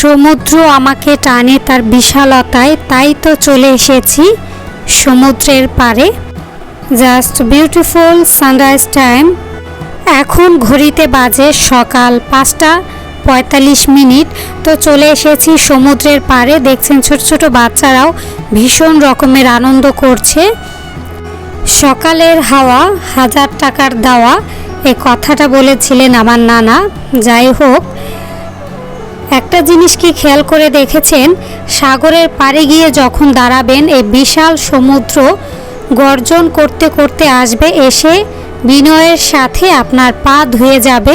সমুদ্র আমাকে টানে তার বিশালতায়, তাই তো চলে এসেছি সমুদ্রের পাড়ে। জাস্ট বিউটিফুল সানরাইজ টাইম এখন ঘড়িতে বাজে সকাল পাঁচটা পঁয়তাল্লিশ মিনিট। তো চলে এসেছি সমুদ্রের পাড়ে। দেখছেন ছোট ছোট বাচ্চারাও ভীষণ রকমের আনন্দ করছে। সকালের হাওয়া, হাজার টাকার দাওয়া এই কথাটা বলেছিলেন আমার নানা। যাই হোক একটা জিনিস কি খেয়াল করে দেখেছেন? সাগরের পাড়ে গিয়ে যখন দাঁড়াবেন এই বিশাল সমুদ্র গর্জন করতে করতে আসবে, এসে বিনয়ের সাথে আপনার পা ধুয়ে যাবে।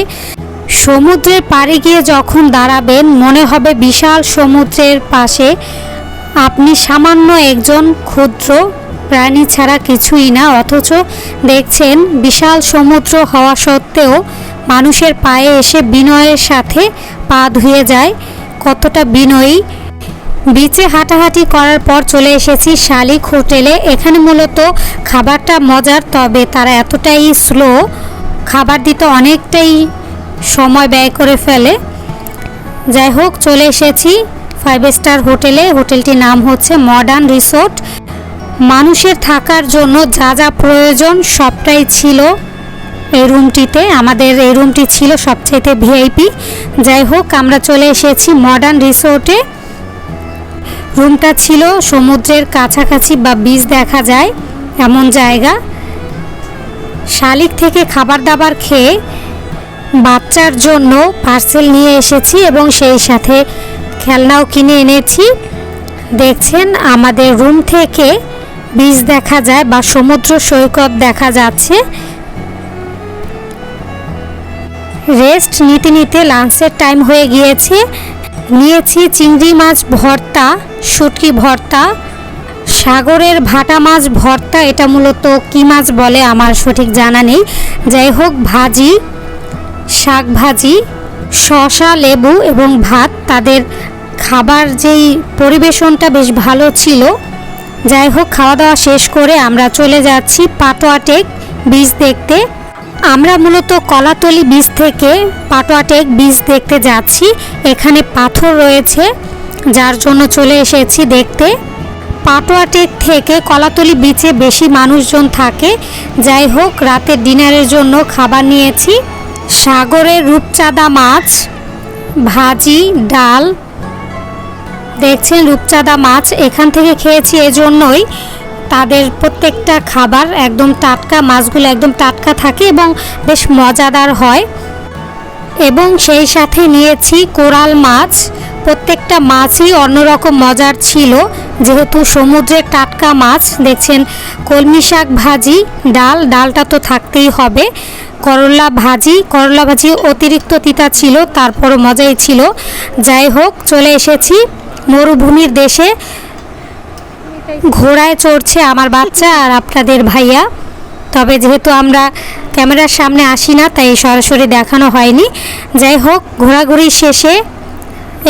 সমুদ্রের পাড়ে গিয়ে যখন দাঁড়াবেন, মনে হবে বিশাল সমুদ্রের পাশে আপনি সামান্য একজন ক্ষুদ্র প্রাণী ছাড়া কিছুই না, অথচ দেখছেন বিশাল সমুদ্র হওয়া সত্ত্বেও মানুষের পায়ে এসে বিনয়ের সাথে পা ধুয়ে যায়। কতটা বিনয়ী। বিচে হাঁটাহাঁটি করার পর চলে এসেছি শালিক হোটেলে। এখানে মূলত খাবারটা মজার, তবে তারা এতটাই স্লো, খাবার দিতে অনেকটাই সময় ব্যয় করে ফেলে। যাই হোক, চলে এসেছি ফাইভ স্টার হোটেলে। হোটেলটির নাম হচ্ছে মডার্ন রিসোর্ট। মানুষের থাকার জন্য যা যা প্রয়োজন সবটাই ছিল। এই রুমটিতে আমাদের এই রুমটি ছিল সবচেয়ে ভিআইপি যাই হোক, আমরা চলে এসেছি মডার্ন রিসোর্টে রুমটা ছিল সমুদ্রের কাছাকাছি বা বীজ দেখা যায়, এমন জায়গা। শালিক থেকে খাবার দাবার খেয়ে বাচ্চার জন্য পার্সেল নিয়ে এসেছি এবং সেই সাথে খেলনাও কিনে এনেছি। দেখছেন, আমাদের রুম থেকে বীজ দেখা যায় বা সমুদ্র সৈকত দেখা যাচ্ছে। রেস্ট নিতে নিতে লাঞ্চের টাইম হয়ে গিয়েছে। নিয়েছি চিংড়ি মাছ ভর্তা, শুটকি ভর্তা, সাগরের ভাটা মাছ ভর্তা, এটা মূলত কী মাছ বলে আমার সঠিক জানা নেই। যাই হোক, ভাজি, শাক ভাজি শশা লেবু এবং ভাত, তাদের খাবার যেই পরিবেশনটা বেশ ভালো ছিল। যাই হোক, খাওয়া দাওয়া শেষ করে আমরা চলে যাচ্ছি পাটোয়াটেক বীজ দেখতে। আমরা মূলত কলাতলি বীজ থেকে পাটোয়াটেক বীজ দেখতে যাচ্ছি। এখানে পাথর রয়েছে, যার জন্য চলে এসেছি দেখতে। পাটোয়াটেক থেকে কলাতলি বিচে বেশি মানুষজন থাকে। যাই হোক রাতের ডিনারের জন্য খাবার নিয়েছি। সাগরের রূপচাঁদা মাছ, ভাজি, ডাল। দেখছেন রূপচাঁদা মাছ, এখান থেকে খেয়েছি এজন্যই। তাদের প্রত্যেকটা খাবার একদম টাটকা, মাছগুলো একদম টাটকা থাকে এবং বেশ মজাদার হয়। এবং সেই সাথে নিয়েছি কোরাল মাছ। প্রত্যেকটা মাছই অন্যরকম মজার ছিল। যেহেতু সমুদ্রের টাটকা মাছ, দেখছেন কলমি শাক ভাজি, ডাল, ডালটা তো থাকতেই হবে। করলা ভাজি করলা ভাজি অতিরিক্ত তিতা ছিল, তারপরও মজাই ছিল। যাই হোক, চলে এসেছি মরুভূমির দেশে। ঘোড়ায় চড়ছে আমার বাচ্চা আর আপনাদের ভাইয়া। তবে যেহেতু আমরা ক্যামেরার সামনে আসি না, তাই সরাসরি দেখানো হয়নি। যাই হোক, ঘোরাঘুরি শেষে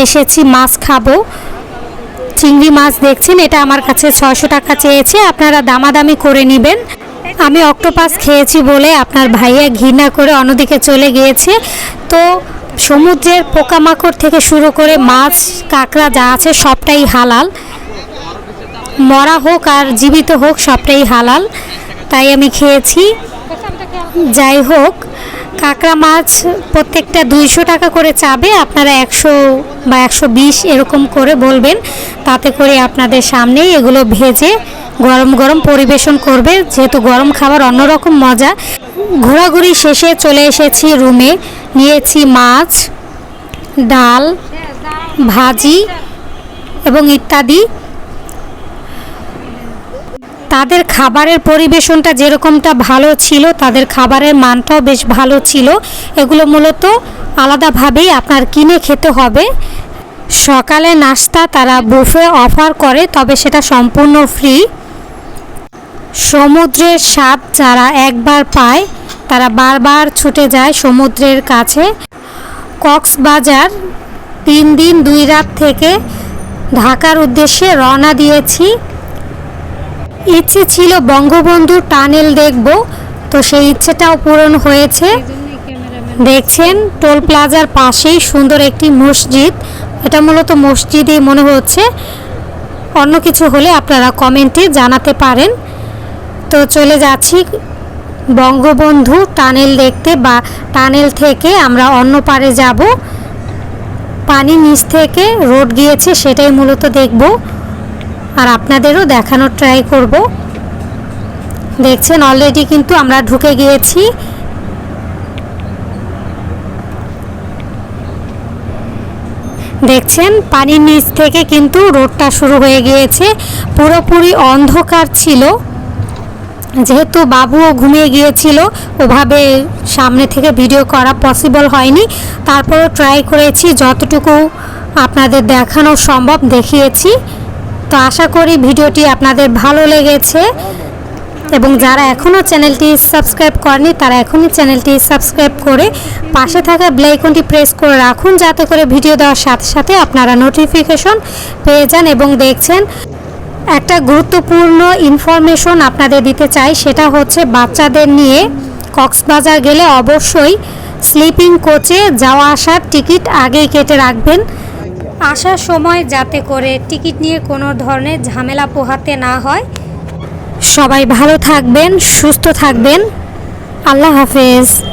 এসেছি, মাছ খাব। চিংড়ি মাছ দেখছেন, এটা আমার কাছে ছয়শো টাকা চেয়েছে, আপনারা দামাদামি করে নেবেন। আমি অক্টোপাস খেয়েছি বলে আপনার ভাইয়া ঘৃণা করে অন্যদিকে চলে গিয়েছে। তো সমুদ্রের পোকামাকড় থেকে শুরু করে মাছ, কাঁকড়া যা আছে সবটাই হালাল। মরা হোক আর জীবিত হোক, সবটাই হালাল। তাই আমি খেয়েছি। যাই হোক, কাঁকড়া মাছ প্রত্যেকটা দুইশো টাকা করে চাবে। আপনারা একশো বা একশো বিশ এরকম করে বলবেন। তাতে করে আপনাদের সামনেই এগুলো ভেজে গরম গরম পরিবেশন করবে। যেহেতু গরম খাবার অন্যরকম মজা। ঘোরাঘুরি শেষে চলে এসেছি রুমে। নিয়েছি মাছ, ডাল, ভাজি এবং ইত্যাদি। তাদের খাবারের পরিবেশনটা যেরকমটা ভালো ছিল, তাদের খাবারের মানটাও বেশ ভালো ছিল। এগুলো মূলত আলাদাভাবেই আপনার কিনে খেতে হবে। সকালে নাস্তা তারা বুফে অফার করে, তবে সেটা সম্পূর্ণ ফ্রি। সমুদ্রের স্বাদ যারা একবার পায়, তারা বারবার ছুটে যায় সমুদ্রের কাছে। কক্সবাজার তিন দিন দুই রাত থেকে ঢাকার উদ্দেশ্যে রওনা দিয়েছি। ইচ্ছে ছিল বঙ্গবন্ধু টানেল দেখব, তো সেই ইচ্ছেটাও পূরণ হয়েছে। দেখছেন, টোল প্লাজার পাশেই সুন্দর একটি মসজিদ। এটা মূলত মসজিদই মনে হচ্ছে। অন্য কিছু হলে আপনারা কমেন্টে জানাতে পারেন। তো চলে যাচ্ছি বঙ্গবন্ধু টানেল দেখতে বা টানেল থেকে আমরা অন্য পারে যাব। পানি নিচ থেকে রোড গিয়েছে, সেটাই মূলত দেখব। আর আপনাদেরও দেখানোর ট্রাই করব। দেখছেন অলরেডি কিন্তু আমরা ঢুকে গিয়েছি। দেখছেন, পানির নিচ থেকে কিন্তু রোডটা শুরু হয়ে গিয়েছে। পুরোপুরি অন্ধকার ছিল। যেহেতু বাবুও ঘুমিয়ে গিয়েছিল, ওভাবে সামনে থেকে ভিডিও করা পসিবল হয়নি। তারপরও ট্রাই করেছি, যতটুকু আপনাদের দেখানো সম্ভব দেখিয়েছি। তো আশা করি ভিডিওটি আপনাদের ভালো লেগেছে। এবং যারা এখনও চ্যানেলটি সাবস্ক্রাইব করেনি, তারা এখনই চ্যানেলটি সাবস্ক্রাইব করে পাশে থাকা ব্লাইকনটি প্রেস করে রাখুন, যাতে করে ভিডিও দেওয়ার সাথে সাথে আপনারা নোটিফিকেশন পেয়ে যান এবং দেখছেন। একটা গুরুত্বপূর্ণ ইনফরমেশন আপনাদের দিতে চাই, সেটা হচ্ছে বাচ্চাদের নিয়ে কক্সবাজার গেলে অবশ্যই স্লিপিং কোচে যাওয়া আসার টিকিট আগেই কেটে রাখবেন। আসার সময় যাতে করে টিকিট নিয়ে কোনো ধরনের ঝামেলা পোহাতে না হয়। সবাই ভালো থাকবেন, সুস্থ থাকবেন। আল্লাহ হাফেজ।